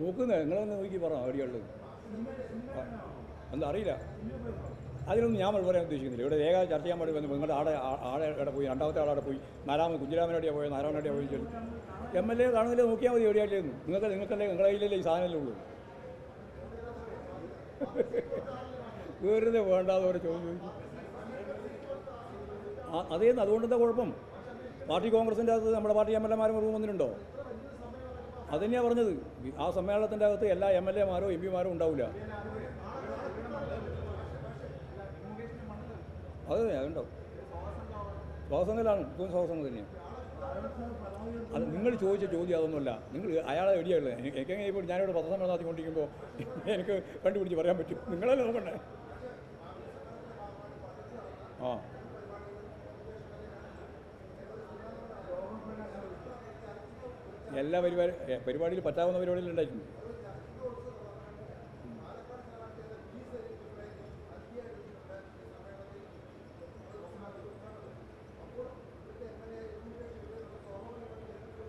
നോക്കുന്നത് നിങ്ങളൊന്ന് നോക്കി പറ അവിടെയുള്ളത് എന്താ അറിയില്ല. അതിനൊന്നും ഞാൻ പറയാൻ ഉദ്ദേശിക്കുന്നില്ല. ഇവിടെ രേഖ ചർച്ച ചെയ്യാൻ വേണ്ടി വന്നു നിങ്ങളുടെ ആടെ ആടെ ഇവിടെ പോയി രണ്ടാമത്തെ ആളവിടെ പോയി നാലാമത് കുഞ്ഞിരാമനോടെയാണ് പോയത് നാരായണോടെയാണ് പോയി ചോദിച്ചു. എം എൽ എ കാണുന്നില്ല നോക്കിയാൽ മതി എവിടെയായിട്ടു നിങ്ങൾക്ക് നിങ്ങൾക്കല്ലേ നിങ്ങളുടെ കയ്യിലല്ലേ ഈ സാധനമല്ലേ ഉള്ളൂ. വേറെ വേണ്ടാതെ ഒരു ചോദ്യം ചോദിച്ചു. അതേന്ന് അതുകൊണ്ടെന്താ കുഴപ്പം? പാർട്ടി കോൺഗ്രസിന്റെ അകത്ത് നമ്മുടെ പാർട്ടി എം എൽ എമാരും റൂം വന്നിട്ടുണ്ടോ? അതുതന്നെയാണ് പറഞ്ഞത്. ആ സമ്മേളനത്തിന്റെ അകത്ത് എല്ലാ എം എൽ എമാരോ എം പിമാരോ ഉണ്ടാവില്ല അത് അതുണ്ടാവും. സ്വാസംഗലാണ് ഇപ്പം സ്വാസംഗം തന്നെയാണ് അത് നിങ്ങൾ ചോദിച്ച ചോദ്യം അതൊന്നുമല്ല. നിങ്ങൾ അയാളെ എടിയുള്ളത് എനിക്കെങ്ങനെ ഇപ്പോൾ ഞാനിവിടെ പത്രസമ്മേളനം നടത്തിക്കൊണ്ടിരിക്കുമ്പോൾ എനിക്ക് കണ്ടുപിടിച്ച് പറയാൻ പറ്റും. നിങ്ങളല്ലേ നോക്കണ്ടേ? ആ. എല്ലാ പരിപാടി പരിപാടിയിൽ പറ്റാവുന്ന പരിപാടിയിൽ ഉണ്ടായിട്ടുണ്ട്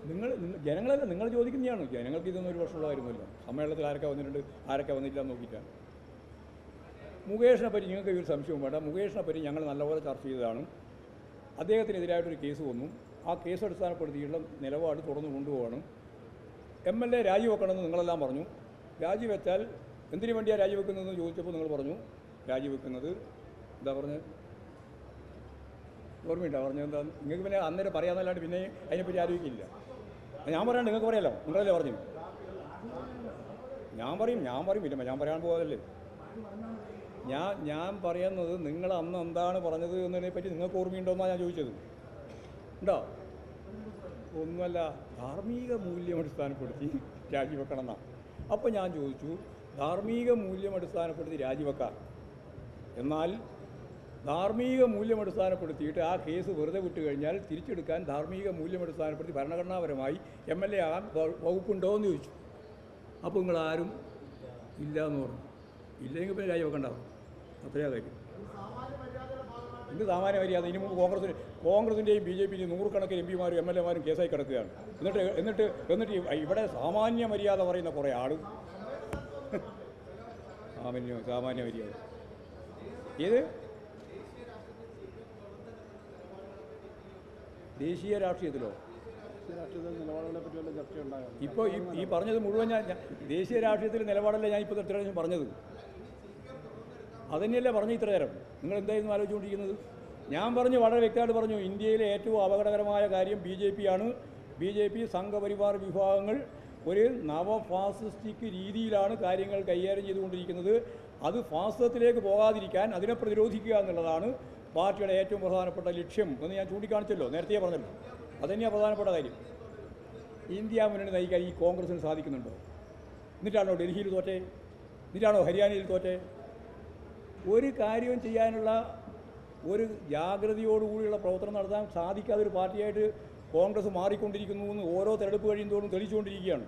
നിങ്ങൾ ജനങ്ങളല്ല നിങ്ങൾ ചോദിക്കുന്നതാണ്. ജനങ്ങൾക്ക് ഇതൊന്നും ഒരു വർഷമുള്ള കാര്യമല്ല സമ്മേളനത്തിൽ ആരൊക്കെ വന്നിട്ടുണ്ട് ആരൊക്കെ വന്നിട്ടില്ല എന്ന് നോക്കിയിട്ടാണ് മുകേഷിനെ പറ്റി നിങ്ങൾക്ക് ഒരു സംശയവും വേണ്ട. മുകേഷിനെ പറ്റി ഞങ്ങൾ നല്ലപോലെ ചർച്ച ചെയ്തതാണ്. അദ്ദേഹത്തിനെതിരായിട്ടൊരു കേസ് വന്നു. ആ കേസ് അടിസ്ഥാനപ്പെടുത്തിയുള്ള നിലപാട് തുടർന്ന് കൊണ്ടുപോകണം. എം എൽ എ രാജിവെക്കണമെന്ന് നിങ്ങളെല്ലാം പറഞ്ഞു. രാജിവെച്ചാൽ എന്തിനു വേണ്ടിയാണ് രാജിവെക്കുന്നതെന്ന് ചോദിച്ചപ്പോൾ നിങ്ങൾ പറഞ്ഞു. രാജിവെക്കുന്നത് എന്താ പറഞ്ഞത്? ഓർമ്മയുണ്ടോ? പറഞ്ഞത് എന്താ? നിങ്ങൾക്ക് പിന്നെ അന്നേരം പറയാമെന്നല്ലാണ്ട് പിന്നെ അതിനെപ്പറ്റി ആലോചിക്കില്ല. ഞാൻ പറയാണ്ട് നിങ്ങൾക്ക് പറയാലോ? നിങ്ങളല്ലേ പറഞ്ഞു. ഞാൻ പറയും ഞാൻ പറയും. പിന്നെ ഞാൻ പറയാൻ പോകാതല്ലേ ഞാൻ ഞാൻ പറയുന്നത് നിങ്ങൾ അന്ന് എന്താണ് പറഞ്ഞത് എന്നതിനെ പറ്റി നിങ്ങൾക്ക് ഓർമ്മയുണ്ടോ എന്നാണ് ഞാൻ ചോദിച്ചത്. ഉണ്ടോ? ഒന്നുമല്ല ധാർമ്മിക മൂല്യം അടിസ്ഥാനപ്പെടുത്തി രാജിവെക്കണം എന്നാണ് അപ്പോൾ ഞാൻ ചോദിച്ചു ധാർമ്മിക മൂല്യം അടിസ്ഥാനപ്പെടുത്തി രാജിവെക്കാം? എന്നാൽ ധാർമ്മിക മൂല്യം അടിസ്ഥാനപ്പെടുത്തിയിട്ട് ആ കേസ് വെറുതെ വിട്ടു കഴിഞ്ഞാൽ തിരിച്ചെടുക്കാൻ ധാർമ്മിക മൂല്യം അടിസ്ഥാനപ്പെടുത്തി ഭരണഘടനാപരമായി എം എൽ എ ആകാൻ വകുപ്പുണ്ടോ എന്ന് ചോദിച്ചു. അപ്പോൾ നിങ്ങൾ ആരും ഇല്ല എന്ന് പറഞ്ഞു. ഇല്ലെങ്കിൽ പിന്നെ രാജിവെക്കണ്ടാവും അത്രയാ കാര്യം എന്ത് സാമാന്യ മര്യാദ? ഇനി മുമ്പ് കോൺഗ്രസിന് കോൺഗ്രസിന്റെയും ബി ജെ പിന്റെയും നൂറുകണക്കിന് എം പിമാരും എം എൽ എമാരും കേസായി കിടക്കുകയാണ്. എന്നിട്ട് എന്നിട്ട് എന്നിട്ട് ഇവിടെ സാമാന്യ മര്യാദ പറയുന്ന കുറേ ആൾ സാമാന്യ സാമാന്യ മര്യാദ. ഏത്? ദേശീയ രാഷ്ട്രീയത്തിലോ? ഇപ്പോൾ ഈ പറഞ്ഞത് മുഴുവൻ ഞാൻ ദേശീയ രാഷ്ട്രീയത്തിൽ നിലപാടല്ലേ ഞാൻ ഇപ്പോൾ തൃപ്തി പറഞ്ഞത്? അതന്നെയല്ലേ പറഞ്ഞു ഇത്ര നേരം? നിങ്ങൾ എന്തായിരുന്നു ആലോചിച്ചുകൊണ്ടിരിക്കുന്നത്? ഞാൻ പറഞ്ഞു വളരെ വ്യക്തമായിട്ട് പറഞ്ഞു ഇന്ത്യയിലെ ഏറ്റവും അപകടകരമായ കാര്യം ബി ജെ പി ആണ്. ബി ജെ പി സംഘപരിവാർ വിഭാഗങ്ങൾ ഒരു നവഫാസിസ്റ്റിക് രീതിയിലാണ് കാര്യങ്ങൾ കൈകാര്യം ചെയ്തുകൊണ്ടിരിക്കുന്നത്. അത് ഫാസിസത്തിലേക്ക് പോകാതിരിക്കാൻ അതിനെ പ്രതിരോധിക്കുക എന്നുള്ളതാണ് പാർട്ടിയുടെ ഏറ്റവും പ്രധാനപ്പെട്ട ലക്ഷ്യം എന്ന് ഞാൻ ചൂണ്ടിക്കാണിച്ചല്ലോ നേരത്തെ പറഞ്ഞല്ലോ. അതന്നെയാണ് പ്രധാനപ്പെട്ട കാര്യം. ഇന്ത്യ മുന്നണി നയിക്കാൻ ഈ കോൺഗ്രസിന് സാധിക്കുന്നുണ്ടോ? എന്നിട്ടാണോ ഡൽഹിയിൽ തോറ്റേ? എന്നിട്ടാണോ ഹരിയാനയിൽ തോറ്റേ? ഒരു കാര്യവും ചെയ്യാനുള്ള ഒരു ജാഗ്രതയോടുകൂടിയുള്ള പ്രവർത്തനം നടത്താൻ സാധിക്കാത്ത ഒരു പാർട്ടിയായിട്ട് കോൺഗ്രസ് മാറിക്കൊണ്ടിരിക്കുന്നു എന്ന് ഓരോ തെരഞ്ഞെടുപ്പ് കഴിയുന്നതോടും തെളിയിച്ചുകൊണ്ടിരിക്കുകയാണ്.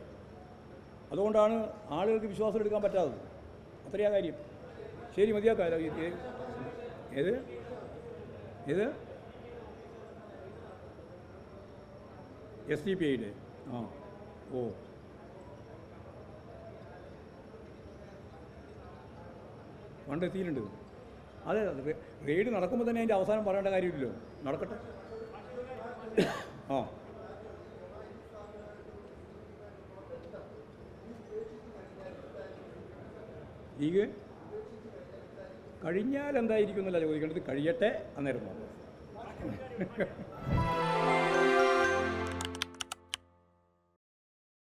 അതുകൊണ്ടാണ് ആളുകൾക്ക് വിശ്വാസം എടുക്കാൻ പറ്റാത്തത്. അത്രയാ കാര്യം. ശരി മതിയാക്കാം. ഏത്? ഏത്? എസ് ഡി പി ഐയുടെ. ആ ഓ. ഫണ്ട് എത്തിയിട്ടുണ്ട് അതെ റെയ്ഡ് നടക്കുമ്പോൾ തന്നെ അതിന്റെ അവസാനം പറയേണ്ട കാര്യമില്ലല്ലോ. നടക്കട്ടെ. ആ. ഈ കഴിഞ്ഞാൽ എന്തായിരിക്കും എന്നല്ല ചോദിക്കേണ്ടത്. കഴിയട്ടെ അന്നേരം